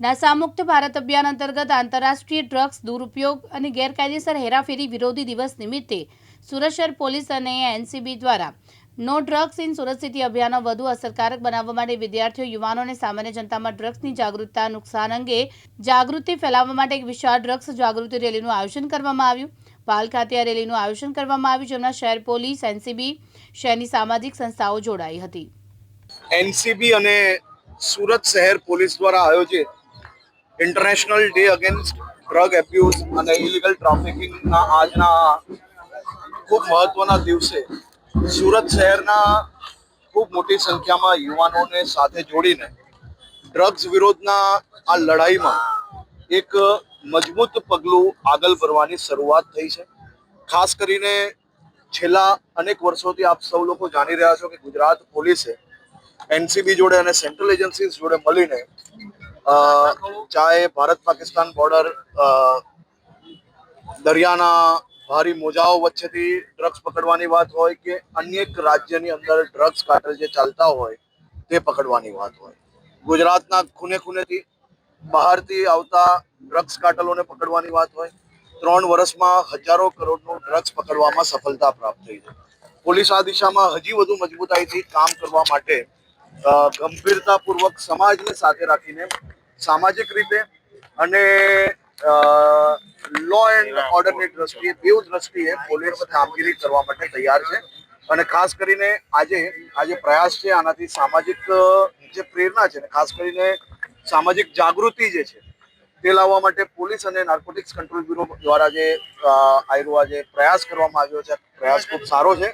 નશામુક્ત ભારત અભિયાન અંતર્ગત આંતરરાષ્ટ્રીય ડ્રગ્સ દુરુપયોગ અને ગેરકાયદેસર હેરાફેરી વિરોધી દિવસ નિમિત્તે સુરત શહેર પોલીસ અને એનસીબી દ્વારા no drugs in Surat city અભિયાનનો વધુ અસરકારક બનાવવા માટે વિદ્યાર્થીઓ, યુવાનો અને સામાન્ય જનતામાં ડ્રગ્સની જાગૃતતા નુકસાન અંગે જાગૃતિ ફેલાવવા માટે એક વિશાળ ડ્રગ્સ જાગૃતિ રેલીનું આયોજન કરવામાં આવ્યું. પાલ ખાતે આ રેલીનું આયોજન કરવામાં આવ્યું, જેમાં શહેર પોલીસ, એનસીબી, શહેરની સામાજિક સંસ્થાઓ જોડાઈ હતી. એનસીબી અને સુરત શહેર પોલીસ દ્વારા આયોજિત international day against drug abuse અને ઇલીગલ ટ્રાફિકિંગના આજના ખૂબ મહત્વના દિવસે સુરત શહેરના ખૂબ મોટી સંખ્યામાં યુવાનોને સાથે જોડીને ડ્રગ્સ વિરોધના આ લડાઈમાં એક મજબૂત પગલું આગળ ભરવાની શરૂઆત થઈ છે. ખાસ કરીને છેલ્લા અનેક વર્ષોથી આપ સૌ લોકો જાણી રહ્યા છો કે ગુજરાત પોલીસે એનસીબી જોડે અને સેન્ટ્રલ એજન્સીઝ જોડે મળીને ચાહે ભારત પાકિસ્તાન બોર્ડર દરિયાના ભારી મોજાઓ વચ્ચેથી ડ્રગ્સ પકડવાની વાત હોય કે અન્ય એક રાજ્યની અંદર ડ્રગ્સ કાર્ટલ જે ચાલતા હોય તે પકડવાની વાત હોય. ગુજરાતના ખૂને ખૂનેથી બહારથી આવતા ડ્રગ્સ કાર્ટલોને પકડવાની વાત હોય. ત્રણ વર્ષમાં હજારો કરોડનું ડ્રગ્સ પકડવામાં સફળતા પ્રાપ્ત થઈ છે. પોલીસ આ દિશામાં હજી વધુ મજબૂતાઈથી કામ કરવા માટે ગંભીરતાપૂર્વક સમાજને સાથે રાખીને, સામાજિક રીતે અને લો એન્ડ ઓર્ડરની દ્રષ્ટિએ, બેઉ દ્રષ્ટિએ પોલીસ કામગીરી કરવા માટે તૈયાર છે. અને ખાસ કરીને આજે આજે પ્રયાસ છે આનાથી સામાજિક જે પ્રેરણા છે ખાસ કરીને સામાજિક જાગૃતિ જે છે, તે લાવવા માટે પોલીસ અને નાર્કોટિક્સ કંટ્રોલ બ્યુરો દ્વારા જે આયરો આજે પ્રયાસ કરવામાં આવ્યો છે. પ્રયાસ ખૂબ સારો છે.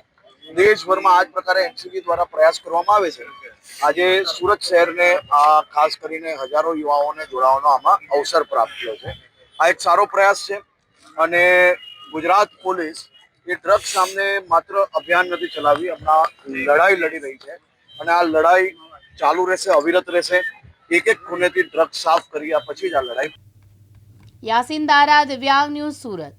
દેશભરમાં આ જ પ્રકારે એનસીબી દ્વારા પ્રયાસ કરવામાં આવે છે. આજે સુરત શહેરને આ ખાસ કરીને હજારો યુવાઓને જોડાવાનો આમાં અવસર પ્રાપ્ત થયો છે. આ એક સારો પ્રયાસ છે અને ગુજરાત પોલીસ એ ડ્રગ્સ સામે માત્ર અભિયાન નથી ચલાવી, હમણાં લડાઈ લડી રહી છે અને આ લડાઈ ચાલુ રહેશે, અવિરત રહેશે. એક એક ખૂનેથી ડ્રગ્સ સાફ કર્યા પછી જ આ લડાઈ. યાસીન દારા, દિવ્યાંગ ન્યૂઝ સુરત.